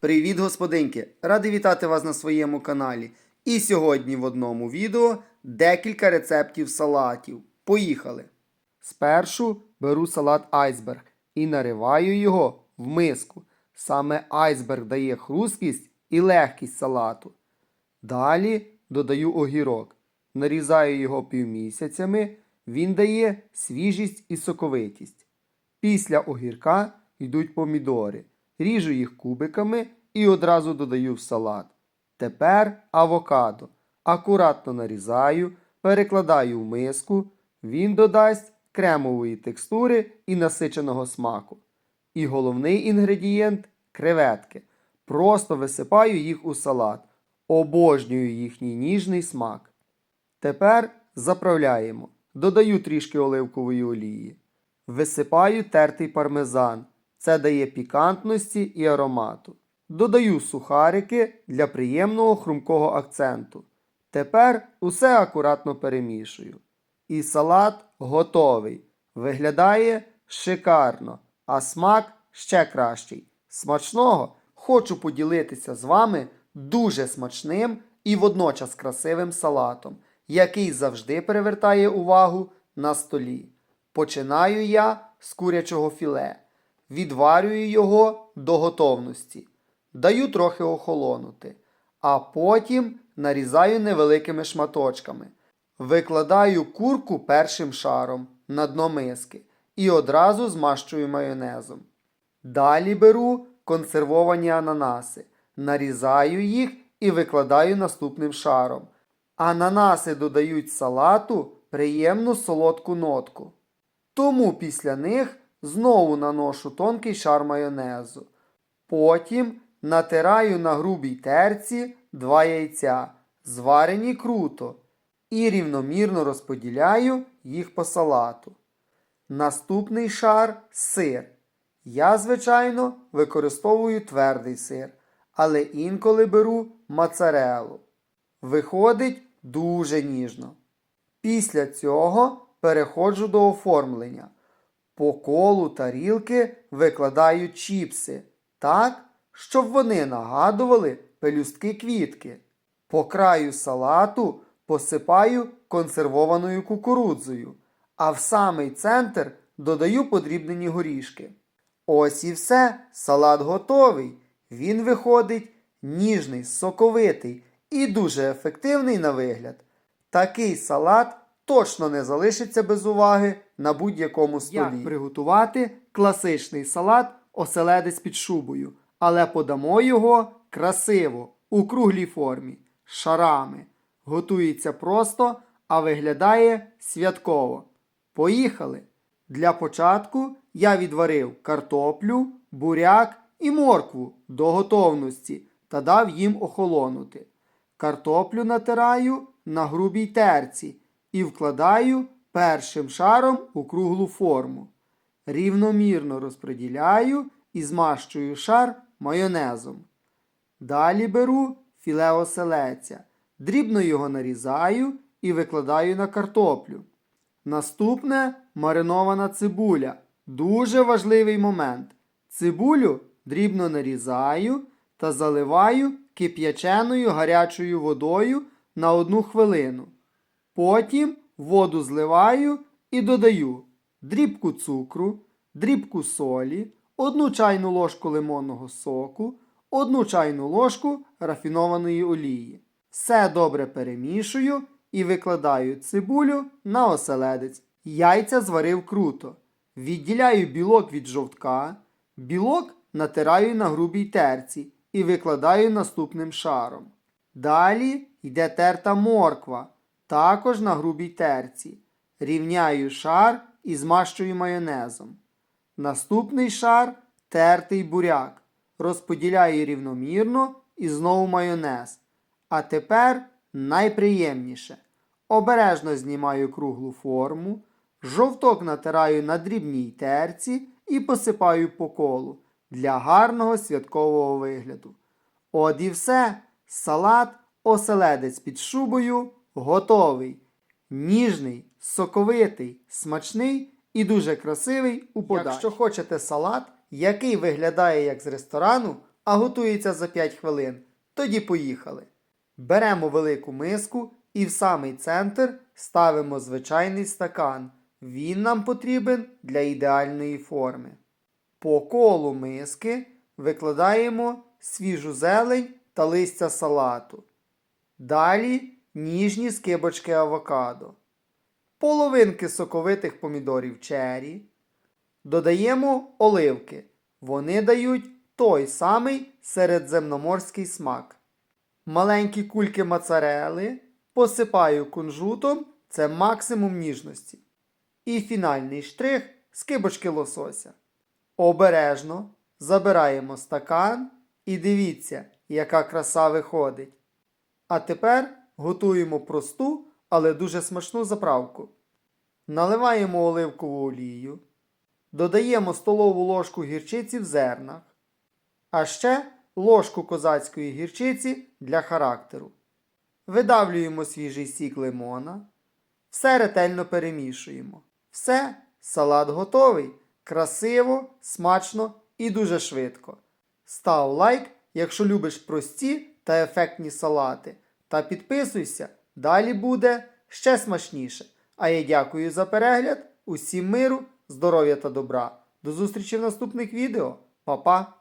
Привіт, господинки! Радий вітати вас на своєму каналі. І сьогодні в одному відео декілька рецептів салатів. Поїхали! Спершу беру салат айсберг і нариваю його в миску. Саме айсберг дає хрусткість і легкість салату. Далі додаю огірок. Нарізаю його півмісяцями, він дає свіжість і соковитість. Після огірка йдуть помідори. Ріжу їх кубиками і одразу додаю в салат. Тепер авокадо. Акуратно нарізаю, перекладаю в миску. Він додасть кремової текстури і насиченого смаку. І головний інгредієнт креветки. Просто висипаю їх у салат. Обожнюю їхній ніжний смак. Тепер заправляємо. Додаю трішки оливкової олії. Висипаю тертий пармезан. Це дає пікантності і аромату. Додаю сухарики для приємного хрумкого акценту. Тепер усе акуратно перемішую. І салат готовий. Виглядає шикарно, а смак ще кращий. Смачного хочу поділитися з вами дуже смачним і водночас красивим салатом, який завжди привертає увагу на столі. Починаю я з курячого філе. Відварюю його до готовності. Даю трохи охолонути, а потім нарізаю невеликими шматочками. Викладаю курку першим шаром на дно миски і одразу змащую майонезом. Далі беру консервовані ананаси, нарізаю їх і викладаю наступним шаром. Ананаси додають салату приємну солодку нотку. Тому після них знову наношу тонкий шар майонезу. Потім натираю на грубій терці два яйця, зварені круто, і рівномірно розподіляю їх по салату. Наступний шар сир. Я, звичайно, використовую твердий сир, але інколи беру моцарелу. Виходить дуже ніжно. Після цього переходжу до оформлення. По колу тарілки викладаю чіпси так, щоб вони нагадували пелюстки квітки. По краю салату посипаю консервованою кукурудзою, а в самий центр додаю подрібнені горішки. Ось і все, салат готовий. Він виходить ніжний, соковитий і дуже ефективний на вигляд. Такий салат точно не залишиться без уваги на будь-якому столі. Як приготувати класичний салат оселедець під шубою, але подамо його красиво, у круглій формі, шарами. Готується просто, а виглядає святково. Поїхали! Для початку я відварив картоплю, буряк і моркву до готовності та дав їм охолонути. Картоплю натираю на грубій терці і вкладаю першим шаром у круглу форму. Рівномірно розподіляю і змащую шар майонезом. Далі беру філе оселеця, дрібно його нарізаю і викладаю на картоплю. Наступне маринована цибуля. Дуже важливий момент. Цибулю дрібно нарізаю та заливаю кип'яченою гарячою водою на одну хвилину. Потім воду зливаю і додаю дрібку цукру, дрібку солі, одну чайну ложку лимонного соку, одну чайну ложку рафінованої олії. Все добре перемішую і викладаю цибулю на оселедець. Яйця зварив круто. Відділяю білок від жовтка, білок натираю на грубій терці і викладаю наступним шаром. Далі йде терта морква, також на грубій терці. Рівняю шар і змащую майонезом. Наступний шар тертий буряк. Розподіляю рівномірно і знову майонез. А тепер найприємніше. Обережно знімаю круглу форму, жовток натираю на дрібній терці і посипаю по колу для гарного святкового вигляду. От і все, салат оселедець під шубою готовий. Ніжний, соковитий, смачний і дуже красивий у подачі. Якщо хочете салат, який виглядає як з ресторану, а готується за 5 хвилин. Тоді поїхали. Беремо велику миску і в самий центр ставимо звичайний стакан. Він нам потрібен для ідеальної форми. По колу миски викладаємо свіжу зелень та листя салату. Далі ніжні скибочки авокадо. Половинки соковитих помідорів чері. Додаємо оливки. Вони дають той самий середземноморський смак. Маленькі кульки моцарели посипаю кунжутом, це максимум ніжності. І фінальний штрих скибочки лосося. Обережно забираємо стакан і дивіться, яка краса виходить. А тепер готуємо просту, але дуже смачну заправку. Наливаємо оливкову олію, додаємо столову ложку гірчиці в зернах, а ще ложку козацької гірчиці для характеру. Видавлюємо свіжий сік лимона. Все ретельно перемішуємо. Все, салат готовий. Красиво, смачно і дуже швидко. Став лайк, якщо любиш прості та ефектні салати. Та підписуйся, далі буде ще смачніше. А я дякую за перегляд. Усім миру, здоров'я та добра. До зустрічі в наступних відео. Па-па!